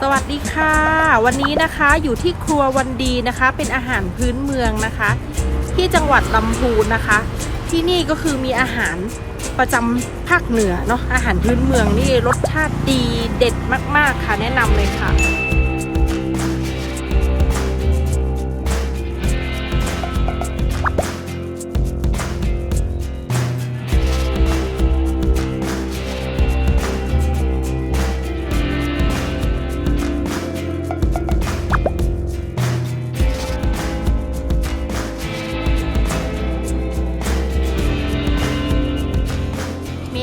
สวัสดีค่ะ วันนี้นะคะอยู่ที่ครัววันดีนะคะ เป็นอาหารพื้นเมืองนะคะ ที่จังหวัดลำพูนนะคะ ที่นี่ก็คือมีอาหารประจำภาคเหนือเนาะอาหารพื้นเมืองนี่รสชาติดีเด็ดมาก ๆ ค่ะแนะนำเลยค่ะ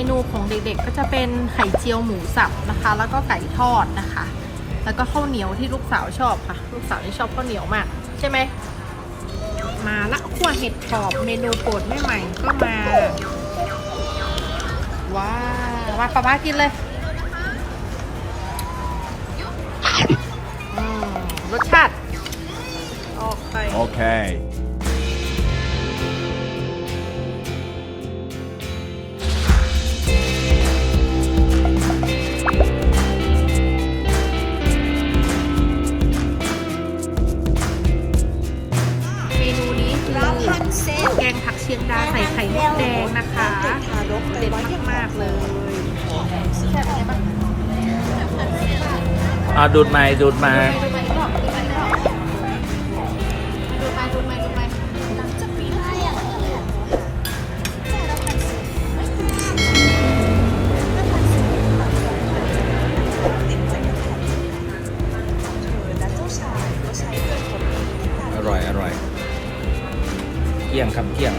นูของเด็กๆ ก็จะเป็นไข่เจียวหมูสับนะคะ แล้วก็ไก่ทอดนะคะ แล้วก็ข้าวเหนียวที่ลูกสาวชอบค่ะ ลูกสาวที่ชอบข้าวเหนียวมาก ใช่ไหม มาละขั้วเห็ดถอบเมนูโปรดแม่ใหม่ก็มาว้าวมาป้าป้ากินเลยรสชาติ โอเค Okay. เผักเซลแกงผักเชียงดาใส่ไข่มดแดงนะคะเด็ดมากๆเลยแซ่บอะไรบ้างเอาดูดไม้ดูดมาดูดไม้ดูดไม้ดูดไม้หลังจาก เกี่ยงครับเกี่ยง